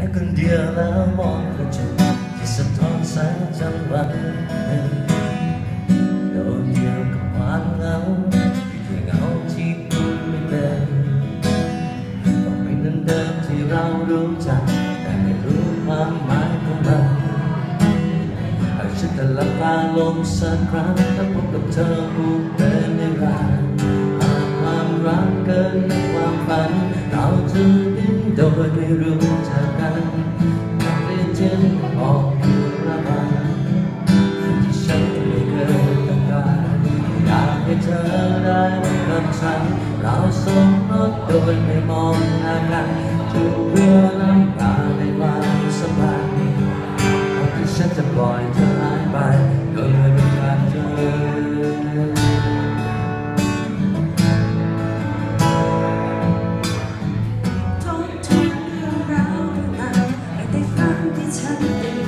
และคนเดียวแล้วมองกระจกที่สะท้อนแสงจังหวะหนึ่งโดดเดียวกับความเหงาที่เหงาที่ดูไม่เป็นต้องเป็นเดิมที่เรารู้จัก แต่ไม่รู้ความหมายของมันหากฉันจะลับตาลงสักครั้งแล้วพบกับเธอผู้เป็นในรักความรักเกินในความฝันเราจะดิ้นโดยไม่รู้ใจ ให้เธอได้กับฉัน เราสมรสโดยไม่มองหน้ากันจูบเรือน้ำตาในความสบายที่ฉันจะปล่อยเธอหายไปโดยไม่เป็นการเจอทบทวนเรื่องราวต่างๆให้ได้งที่ฉัน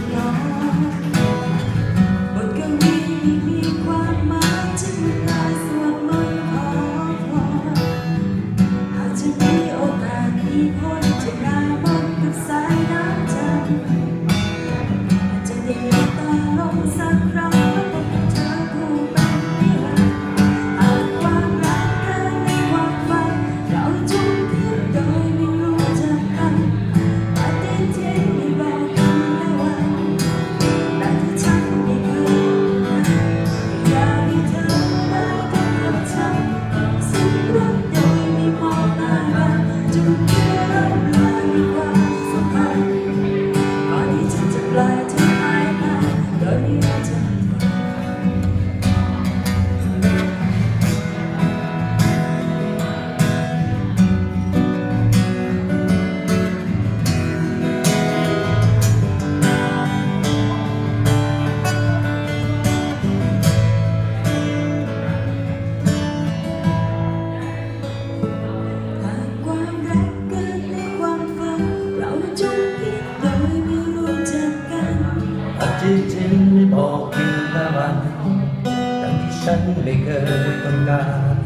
จริงๆไม่บอกเพียงต่วันดังที่ฉันไม่เคยต้องการ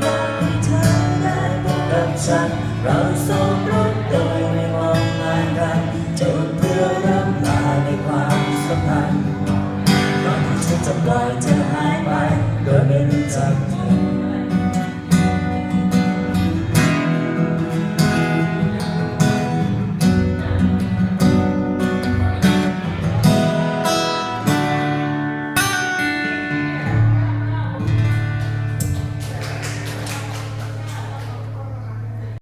อยากให้เธอได้พบกับฉัน เราสองรักโดยไม่มองหน้ากันจบเพื่อรัลาในความสัมพันธ์ก่อนที่ฉันจะปล่อยเธอหายไปโดยไม่รู้จักเธอ